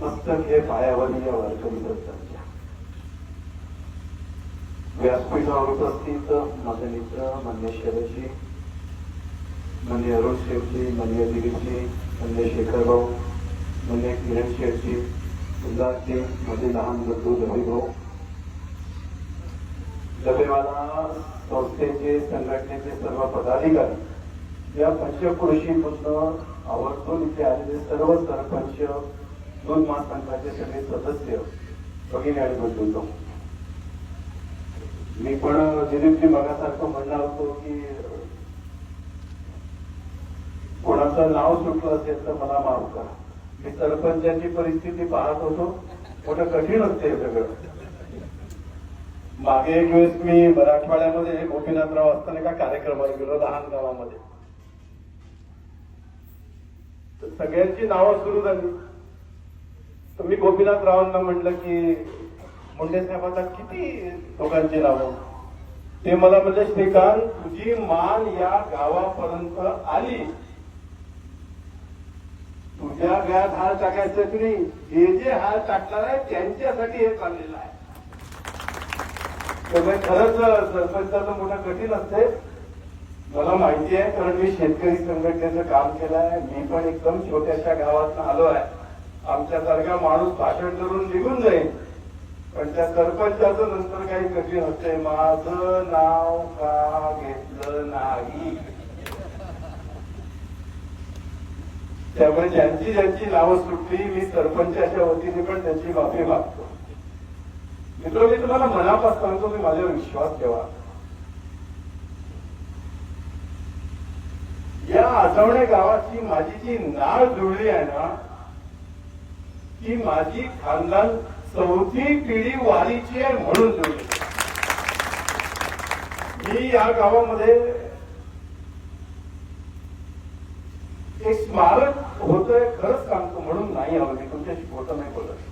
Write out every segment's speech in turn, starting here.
मस्तक हे पायावरील या वारकरी संतांच्या व्यासपीठावर उपस्थित माझे मित्र मान्य शरदजी मान्य अरुण शेठजी मान्य दिलीपजी मान्य शेखर भाऊ मान्य किरण शेठजी उल्हासजी माझे लहान बंधू रवी भाऊ डबेवाला संस्थेचे संघटनेचे सर्व पदाधिकारी या पंचक्रोशीपासून आवर्जून इथे आलेले सर्व सरपंच दोन महासंघाचे सगळे सदस्य भगिनी आणि बंधू मी पण दिलीपजी मगासारखं म्हणणार होतो की कोणाचं नाव सुटलं असेल तर मला माफ करा. मी सरपंचाची परिस्थिती पाहत होतो. मोठं कठीण असते सगळं. मागे एक वेळेस मी मराठवाड्यामध्ये गोपीनाथराव असताना एका कार्यक्रमाला गेलो लहान गावामध्ये. सगळ्यांची नावं सुरू झाली. तुम्ही गोपीनाथ रावांना म्हटलं की मुंडे साहेब आता किती लोकांची नावं ते मला म्हणजे श्रीकांत तुझी मान या गावापर्यंत आली. तुझ्या गळ्यात हार टाकायचं तुम्ही नाही? जे जे हार टाकणार आहे त्यांच्यासाठी हे चाललेलं आहे. त्यामुळे खरंच सरपंचाचं मोठं कठीण असते. मला माहिती आहे कारण मी शेतकरी संघटनेचं काम केलं आहे मी पण एकदम छोट्याशा गावात आलो आहे. आमच्यासारखा माणूस भाषण करून निघून जाईल. पण त्या सरपंचाचं नंतर काही कठीण होते माझं नाव का घेतलं नाही? त्यामुळे ज्यांची ज्यांची नावं सुटली मी सरपंचाच्या वतीने पण त्यांची माफी मागतो. मित्र मी तुम्हाला मनापासून सांगतो मी माझ्यावर विश्वास ठेवा. या आठवणे गावाची माझी जी नाळ जुळली आहे ना ती माझी खानदान चौथी पिढी वारीची आहे म्हणून जुळली मी या गावामध्ये एक स्मारक होतंय खरंच सांगतो म्हणून नाही हवं मी तुमच्याशी खोटं नाही बोलत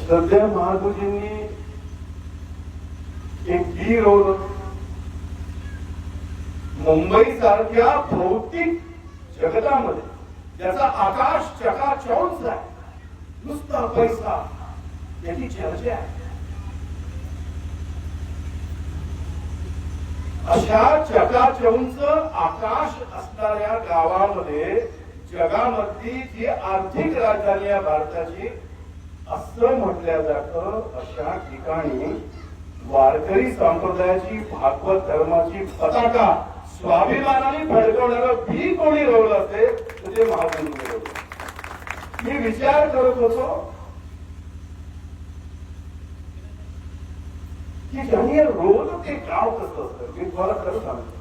श्रद्धेय महादूजींनी एक बी रोवलं मुंबई सारख्या भौतिक जगतामध्ये. त्याचा आकाश चकाचौंच आहे. नुसता पैसा त्याची चर्चा आहे. अशा चकाचौंच आकाश असणाऱ्या गावामध्ये जगामधली जी आर्थिक राजधानी आहे भारताची असं म्हटल्या जात अशा ठिकाणी वारकरी संप्रदायाची भागवत धर्माची पताका स्वाभिमानाने फडकवणारं बी कोणी रोवलं असेल तर ते महाजनांनी रोवलं. मी विचार करत होतो की ज्यांनी रोज ते गाव कसं असतं मी तुम्हाला खरं सांगतो.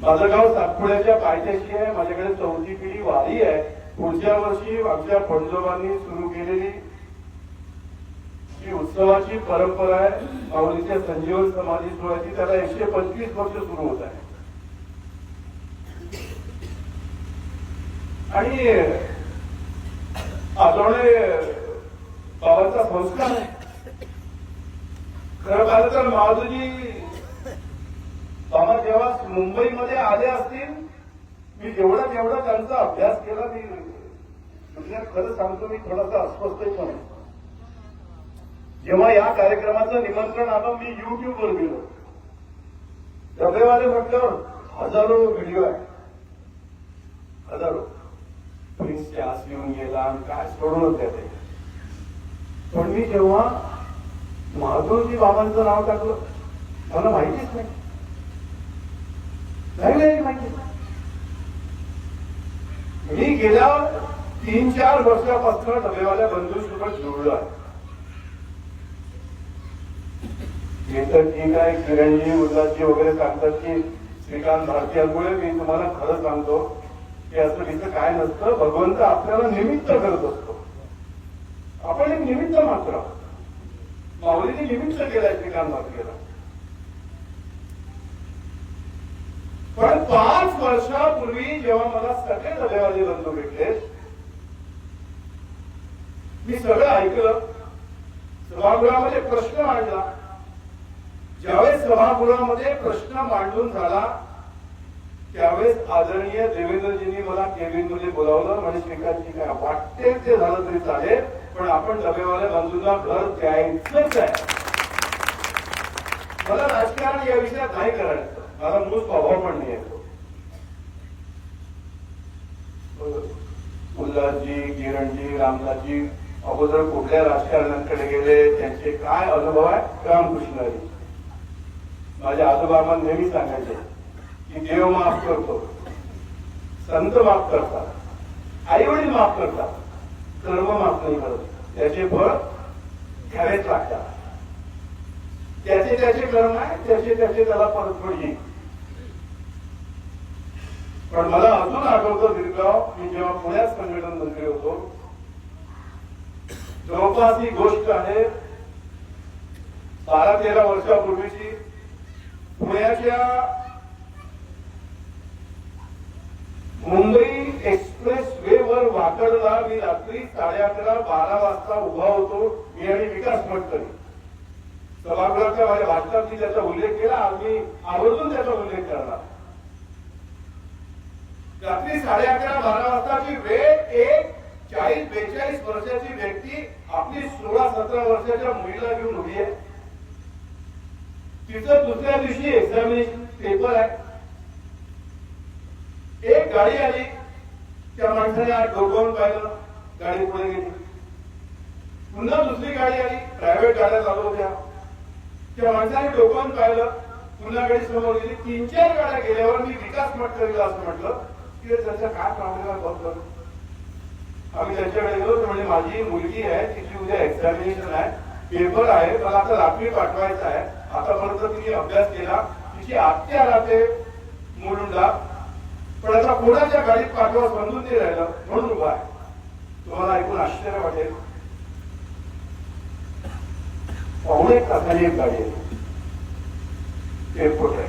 माझं गाव सातपुड्याच्या पायथ्याशी आहे माझ्याकडे चौथी पिढी वारी आहे. पुढच्या वर्षी आमच्या पंजोबांनी सुरू केलेली ही उत्सवाची परंपरा आहे माऊलीच्या संजीवन समाधी सोहळ्याची त्याला एकशे पंचवीस वर्ष सुरू होत आहे. आणि आजोळे बाबांचा संस्कार आहे. खरं पाहिलं तर माधुजी बाबा जेव्हा मुंबईमध्ये आले असतील मी जेवढा जेवढा त्यांचा अभ्यास केला मी म्हणजे खरं सांगतो मी थोडासा अस्वस्थ पण जेव्हा या कार्यक्रमाचं निमंत्रण आलं मी युट्यूबवर गेलो. डबेवाले म्हटलं हजारो व्हिडिओ आहे. हजारो. प्रिन्सचे आस लिहून गेला आणि काय सोडूनच द्या ते. पण मी जेव्हा माधुरजी बाबांचं नाव टाकलं मला माहितीच नाही. नाही माहिती मी गेल्या तीन चार वर्षापासून डबेवाल्या बंधूंसोबत जोडलो आहे हे तर ठीक आहे किरणजी उल्हासजी वगैरे सांगतात की श्रीकांत भारतीयांमुळे मी तुम्हाला खरं सांगतो की असं तिथं काय नसतं भगवंत आपल्याला निमित्त करत असतो. आपण एक निमित्त मात्र माऊलीने निमित्त केलाय श्रीकांत भारतीला पण पाच वर्षापूर्वी जेव्हा मला सगळे डबेवाले बंधू भेटले मी सगळं ऐकलं. सभागृहामध्ये प्रश्न मांडला. ज्यावेळेस सभागृहामध्ये प्रश्न मांडून झाला त्यावेळेस आदरणीय देवेंद्रजींनी मला केबिनमध्ये बोलावलं म्हणजे श्रीकांतजी काय वाटते ते झालं तरी चालेल पण आपण डबेवाल्या बंधूंना घर द्यायचंच आहे. मला राजकारण या विषयात नाही करायचं. मला मूळ स्वभाव पण नाही आहे उल्हासजी किरणजी रामदासजी अगोदर कुठल्या राजकारण्यांकडे गेले त्यांचे काय अनुभव आहे रामकृष्णजी. माझ्या आजोबा मला नेहमी सांगायचे की देव माफ करतो संत माफ करतात आई वडील माफ करतात कर्म माफ नाही करत. त्याचे फळ घ्यावेच लागतात. त्याचे त्याचे कर्म आहे त्याचे त्याचे त्याला परतफड येईल. पण मला अजून आठवतं दीर्घाव मी जेव्हा पुण्यात संघटन मंत्री होतो जवळपास ही गोष्ट आहे बारा तेरा वर्षापूर्वीची पुण्याच्या मुंबई एक्सप्रेस वे वर वाकडला. मी रात्री साडे अकरा बारा वाजता उभा होतो. मी आणि विकास मटकरी सभागृहाच्या माझ्या भाषणात मी त्याचा उल्लेख केला. आम्ही आवर्जून त्याचा उल्लेख करणार. रात्री साडे अकरा बारा वाजताची वेळ एक चाळीस बेचाळीस वर्षाची व्यक्ती आपली सोळा सतरा वर्षाच्या मुलीला घेऊन उभी आहे. तिचं दुसऱ्या दिवशी एक्झामिनेशन पेपर आहे. एक गाडी आली त्या माणसाने डोकावून पाहिलं गाडी पुढे गेली. पुन्हा दुसरी गाडी आली प्रायव्हेट गाड्या चालू होत्या. त्या माणसाने डोकावून पाहिलं पुन्हा गाडी समोर गेली. तीन चार गाड्या गेल्यावर मी विकास मठ करेल असं म्हटलं की त्याचा काय प्रॉब्लेम आहे आम्ही त्याच्याकडे गेलो म्हणजे माझी मुलगी आहे तिची उद्या एक्झामिनेशन आहे. पेपर आहे मला आता रात्री पाठवायचा आहे. आतापर्यंत तिने अभ्यास केला तिची आत्या राहते मुलुंडा पण आता कोणाच्या गाडीत पाठवा समजून नाही राहिलं म्हणून उभा आहे. तुम्हाला ऐकून आश्चर्य वाटेल. पाहुणे एक तासाने एक गाडी आहे. एअरपोर्ट आहे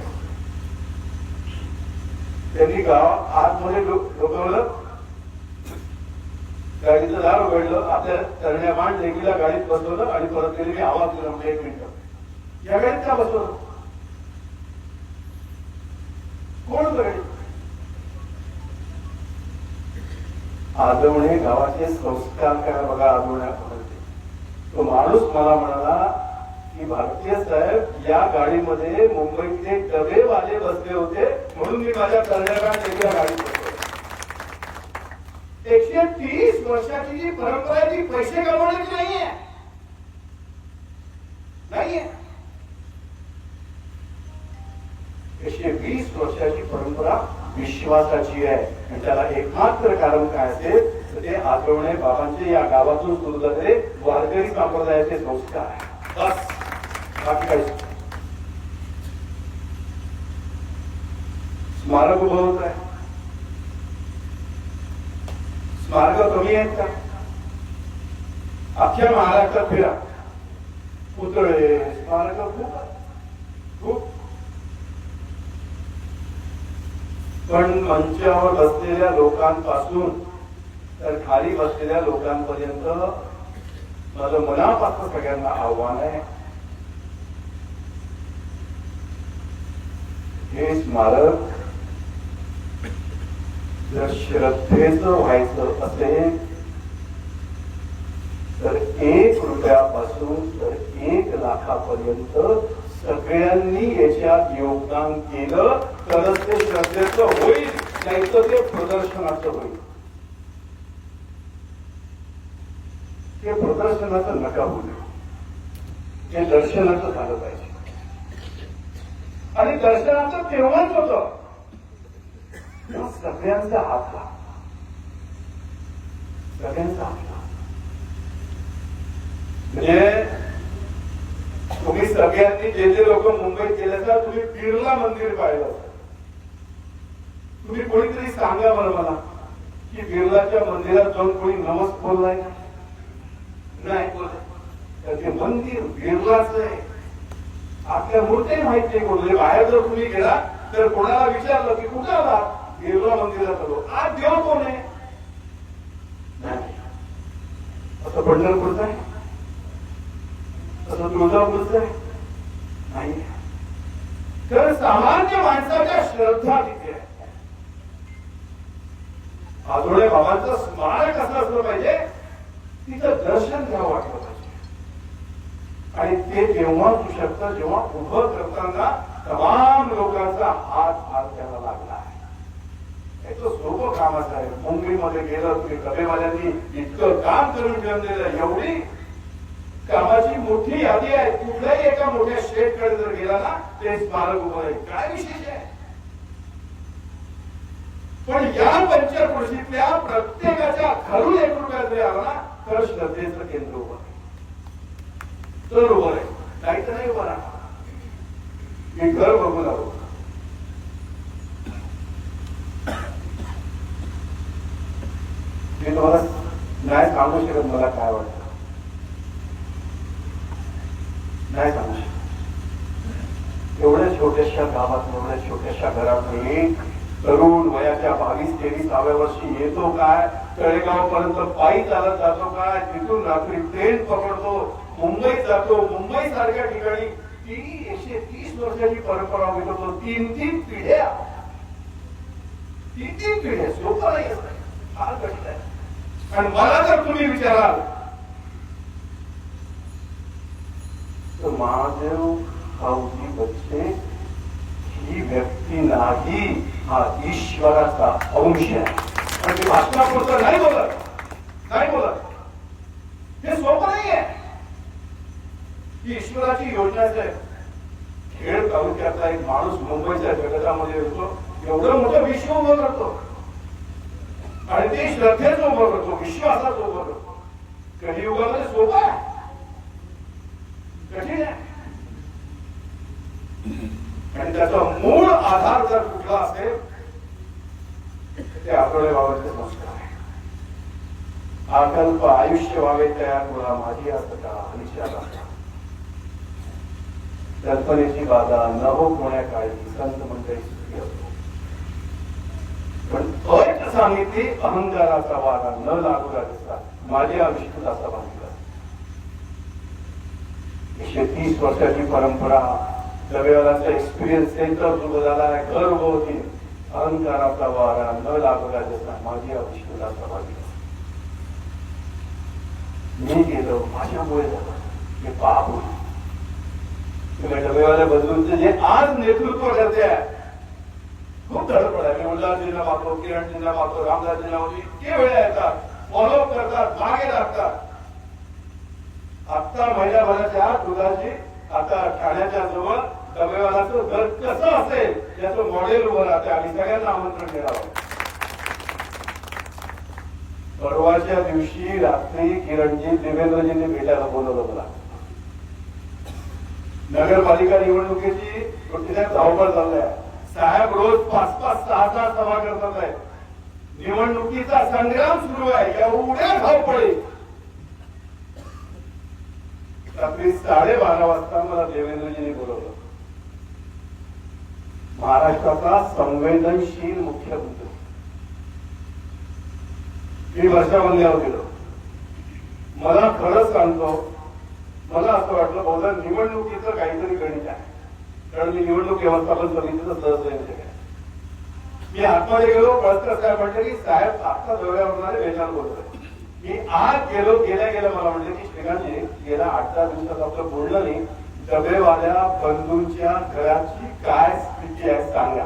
त्यांनी गाव आतमध्ये डोकवलं. गाडीचं दार उघडलं आपल्या तरण्या बाण लेकीला गाडीत बसवलं आणि परत गेले मी आवाज दिला म्हणजे एक मिनिट. या गाडीत का बसवलं? कोण गाडी? आजवणे गावाचे संस्कार काय बघा आजवण्या तो माणूस मला म्हणाला की भारतीय साहेब या गाडीमध्ये मुंबईचे डबेवाले बसले होते म्हणून मी माझ्या तरण्या लेकीला एकशे तीस वर्षाची जी परंपरा आहे ती पैसे कमवण्याची नाहीये नाहीये एकशे वीस वर्षाची परंपरा विश्वासाची आहे. आणि त्याला एकमात्र कारण काय असेल तर ते आठवणे बाबांचे या गावातून सुरू झालेले वारकरी संप्रदायाचे संस्कार बस. बाकी काही स्मारक उभं होत आहे. स्मारक कमी आहेत का? अख्ख्या महाराष्ट्रात फिरा. पुतळे स्मारक खूप खूप. पण मंचावर बसलेल्या लोकांपासून तर खाली बसलेल्या लोकांपर्यंत माझं मनापासून सगळ्यांना आव्हान आहे. हे स्मारक जर श्रद्धेचं व्हायचं असेल तर एक रुपयापासून तर एक लाखापर्यंत सगळ्यांनी याच्यात योगदान केलं तरच ते श्रद्धेचं होईल नाही तर ते प्रदर्शनाचं होईल. ते प्रदर्शनाचं नका होईल ते दर्शनाचं झालं पाहिजे. आणि दर्शनाचं तेव्हाच होतं. सगळ्यांचा हात ला सगळ्यांचा हात ला म्हणजे तुम्ही सगळ्यांनी जे जे लोक मुंबईत गेले तर तुम्ही बिर्ला मंदिर पाहिलं. तुम्ही कोणीतरी सांगा बरं मला की बिर्लाच्या मंदिरात जाऊन कोणी नमस बोललाय नाही. बोलत तर ते मंदिर बिर्लाच आहे. आपल्या मूर्ती माहिती नाही म्हणजे बाहेर जर तुम्ही गेला तर कोणाला विचारलं की कुठं आला देवला मंदिरात आलो. आज देव कोण आहे असं पंढरपूरचं आहे असं तुळजापूरचं आहे नाही. तर सामान्य माणसाच्या श्रद्धा तिथे आहे. आजोळे बाबांचं स्मारक असं असलं पाहिजे तिचं दर्शन घ्यावं वाटलं पाहिजे. आणि ते तेव्हा तू शकतं जेव्हा उभं करताना तमाम लोकांचा हात हात त्याला लागला. याचं सोपं कामाचं आहे. मुंबईमध्ये गेलं तुम्ही डबेवाल्यांनी इतकं काम करून ठेवलेलं एवढी कामाची मोठी यादी आहे. कुठल्याही एका मोठ्या स्टेटकडे जर गेला ना ते स्मारक उभं आहे काय विशेष आहे? पण या पंचकृषीतल्या प्रत्येकाच्या घरून एक रुपया जरी आला ना तर श्रद्धेचं केंद्र उभं आहे तर उभं आहे नाही तर नाही उभं राहणार. मी घर बघून आलो. मी तुम्हाला नाही सांगू शकत मला काय वाटतं? नाही सांगू शकत. एवढ्या छोट्याशा गावात एवढ्या छोट्याशा घरात एक तरुण वयाच्या बावीस तेवीसाव्या वर्षी येतो काय? तळेगाव पर्यंत पायी चालत जातो काय? तिथून रात्री ट्रेन पकडतो मुंबईत जातो. मुंबई सारख्या ठिकाणी ती एकशे तीस वर्षाची परंपरा विकतो तीन तीन पिढ्या. तीन तीन पिढ्या. सोपं नाही. फार कठीण आहे. आणि मला जर तुम्ही विचाराल तर महादेव भाऊजी बच्चे ही व्यक्ती नाही हा ईश्वराचा अंश आहे. आणि ते भाषणापुरतं नाही बोलत. नाही बोलत. हे सोपं नाही आहे. ही ईश्वराची योजनाच आहे खेळ तालुक्यातला एक माणूस मुंबईच्या जगतामध्ये येतो एवढं मोठं विश्व उभं करतो. आणि ते श्रद्धेचं उभं करतो विश्वासाचं उभं करतो कलियुगामध्ये सोपं आहे? कठीण आहे. आणि त्याचा मूळ आधार जर कुठला असेल ते आठवडे बाबांचे संस्कार आहे. अकल्प आयुष्य व्हावे तयार मुला माझी असता अनिशा कल्पनेची बाधा न होण्याकाळी संत मंडळी सुखी असतो. पण अट सांगितली अहंकाराचा वारा न लागू दिसता माझे आयुष्य असं बांधला एकशे तीस वर्षाची परंपरा दरवेळेला एक्सपिरियन्स सेंटर सुरू झाला आहे गर्व होती. अहंकाराचा वारा न लागू जसा माझी आयुष्याचा बांधला मी गेलो माझ्यामुळे झालं. हे पाप होईल तुम्ही डबेवाल्या बदलूनचे जे आज नेतृत्व करते आहे खूप धडपड आहे. मी उल्हासजींना मागतो किरणजींना मागतो रामदासजींना पाहतो. इतके वेळ येतात फॉलोअप करतात मागे लागतात. आत्ता महिन्याभराच्या दुधाची आता ठाण्याच्या जवळ डबेवालाचं घर कसं असेल याचं मॉडेल उभं राहते आणि सगळ्यांना आमंत्रण द्यावं परवाच्या दिवशी रात्री किरणजी देवेंद्रजींनी भेटायला बोलवलं मला. नगरपालिका निवडणुकीची धावपळ चालल्या. साहेब रोज पाच पाच सहा सहा सभा करतात आहे. निवडणुकीचा संग्राम सुरू आहे एवढ्या धावपळी रात्री साडेबारा वाजता मला देवेंद्रजीने बोलवलं. महाराष्ट्राचा संवेदनशील मुख्यमंत्री. मी वर्षाबंद्यावर गेलो. मला खरंच सांगतो मला असं वाटलं बहुधा निवडणुकीचं काहीतरी गणित आहे. कारण मी निवडणूक व्यवस्थापन समितीचं सदस्य मी आतमध्ये गेलो कळत काय म्हटलं की साहेब आता होणारे वेचार बोलतोय मी आज गेलो गेल्या गेल्या मला म्हटलं की श्रीकांतजी गेल्या आठ दहा दिवसात आपलं बोलणं नाही. डबेवाल्या बंधूंच्या घराची काय स्थिती आहे सांगा.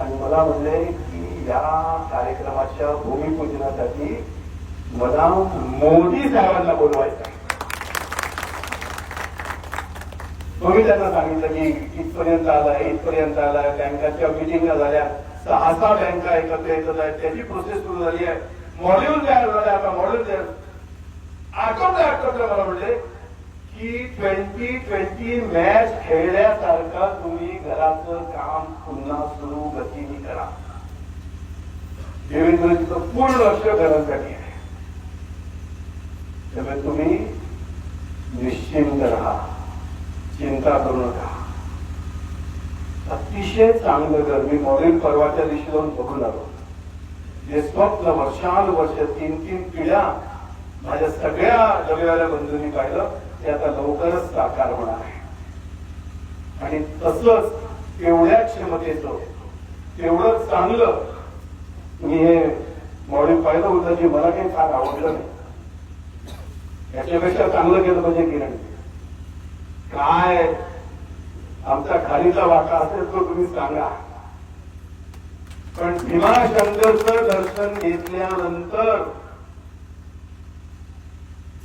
आणि मला म्हणले की या कार्यक्रमाच्या भूमिपूजनासाठी मला मोदी साहेबांना बोलवायचं आहे. तुम्ही त्यांना सांगितलं की इथपर्यंत आलाय इथपर्यंत आलाय बँकाच्या मिटिंग झाल्या. सहा सहा बँका एकत्र येत आहेत. त्याची प्रोसेस सुरू झाली आहे. मॉड्यूल तयार झालं. आता मॉड्यूल तयार आठवतं आठवतं मला म्हणले की ट्वेंटी ट्वेंटी मॅच खेळल्यासारखा तुम्ही घराचं काम पुन्हा सुरू गतीने करा. देवेंद्रजीचं पूर्ण लक्ष घरांसाठी आहे. त्यामुळे तुम्ही निश्चिंत राहा. चिंता करू नका. अतिशय चांगलं घर मी मॉडेल परवाच्या दिवशी जाऊन बघून आलो जे स्वप्न वर्षानुवर्ष तीन तीन पिढ्या माझ्या सगळ्या डबेवाल्या बंधूंनी पाहिलं ते आता लवकरच साकार होणार आहे. आणि तसंच तेवढ्या क्षमतेचं तेवढं चांगलं मी हे मॉडेल पाहिलं होतं जे मला काही फार आवडलं नाही. याच्यापेक्षा चांगलं केलं पाहिजे किरण. काय? आमचा खालीचा वाटा असेल तो तुम्ही सांगा. पण भीमाशंकरचं दर्शन घेतल्यानंतर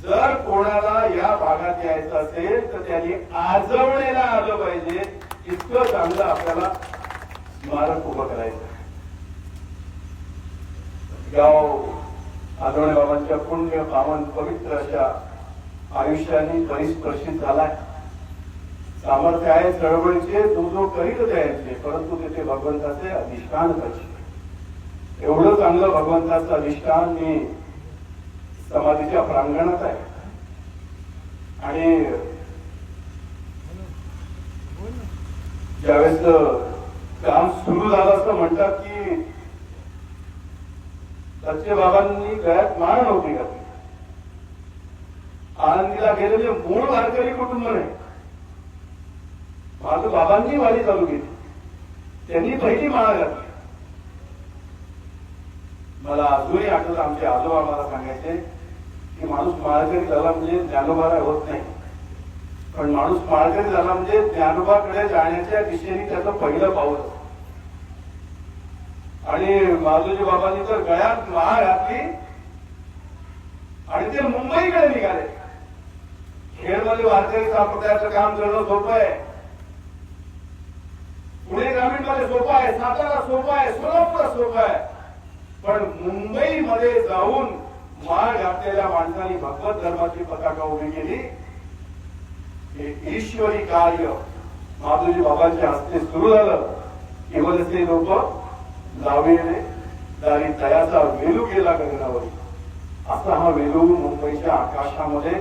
जर कोणाला या भागात यायचं असेल तर त्यांनी आजवणेला आलं पाहिजे. इतकं चांगलं आपल्याला स्मारक उभं करायचं गाव आजवणे बाबांच्या पुण्य पावन पवित्र अशा आयुष्याने परिस्पर्शित झालाय. सामर्थ्य आहे चळवळीचे जो जो करीत द्यायचे परंतु तिथे भगवंताचे अधिष्ठान पाहिजे एवढं चांगलं भगवंताचं अधिष्ठान मी समाधीच्या प्रांगणात आहे. आणि ज्यावेळेस काम सुरू झालं असं म्हणतात की सच्चे बाबांनी गळ्यात माळ नव्हती घातली. आनंदीला गेलेले मूळ वारकरी कुटुंब नाही. बाबांनी वारी चालू केली. त्यांनी पहिली माळ घातली. मला अजूनही आठवत आमचे आजोबा मला सांगायचे की माणूस माळकरी झाला म्हणजे ज्ञानोबाला होत नाही. पण माणूस माळकरी झाला म्हणजे ज्ञानोबाकडे जाण्याच्या दिशेने त्याचं पहिलं पाऊल आणि माधुजी बाबांनी तर गळ्यात माळ घातली आणि ते मुंबईकडे निघाले. खेडमध्ये वारकरी संप्रदायाचं काम करणं सोपं आहे. पुणे ग्रामीणमध्ये सोपं आहे सातारा सोपं आहे सोलापूर सोपं आहे. पण मुंबईमध्ये जाऊन माळ घातलेल्या माणसांनी भगवत धर्माची पताका उभी केली. हे ईश्वरी कार्य माधुजी बाबांच्या हस्ते सुरू झालं. केवळ लोक लावेने दारी तयाचा वेलू गेला गगनावर. असा हा वेलू मुंबईच्या आकाशामध्ये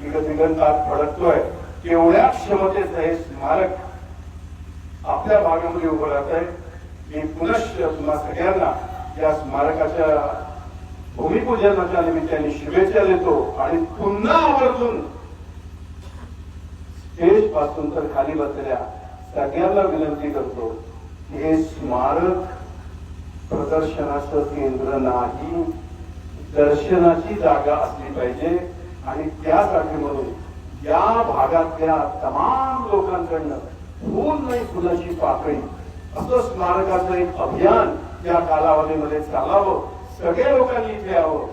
दिगदिगंतात फडकतोय. तेवढ्या क्षमतेचं हे स्मारक आपल्या भागामध्ये उभं राहत आहे. मी पुनश्च तुम्हा सगळ्यांना या स्मारकाच्या भूमिपूजनाच्या निमित्ताने शुभेच्छा देतो आणि पुन्हा आवर्जून स्टेजपासून तर खाली बसलेल्या सगळ्यांना विनंती करतो हे स्मारक प्रदर्शनाचं केंद्र नाही दर्शनाची जागा असली पाहिजे आणि त्यासाठी म्हणून या भागातल्या तमाम लोकांकडनं होऊन नाही फुलाची पाकळी. असं स्मारकाचं एक अभियान या कालावधीमध्ये चालावं. सगळ्या लोकांनी इथे यावं.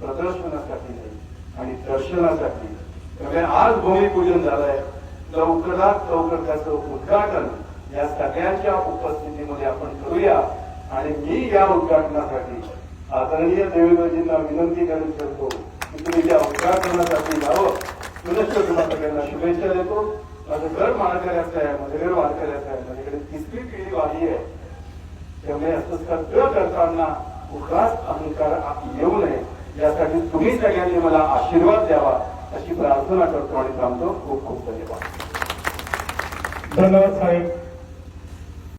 प्रदर्शनासाठी नाही आणि दर्शनासाठी त्यामुळे आज भूमिपूजन झालंय. लवकरात लवकर त्याचं उद्घाटन या सगळ्यांच्या उपस्थितीमध्ये आपण करूया. आणि मी या उद्घाटनासाठी आदरणीय देवेंद्रजींना विनंती करू शकतो की तुम्ही त्या उद्घाटनासाठी यावं. पुनश्च तुम्हाला सगळ्यांना शुभेच्छा देतो. माझं घर माळकऱ्याचं आहे माझं घर वारकऱ्याचं माझ्याकडे तिसरी पिढी वाली आहे त्यामुळे असं सगळं करताना उगाच अहंकार येऊ नये. यासाठी तुम्ही सगळ्यांनी मला आशीर्वाद द्यावा अशी प्रार्थना करतो आणि थांबतो. खूप खूप धन्यवाद. धन्यवाद साहेब.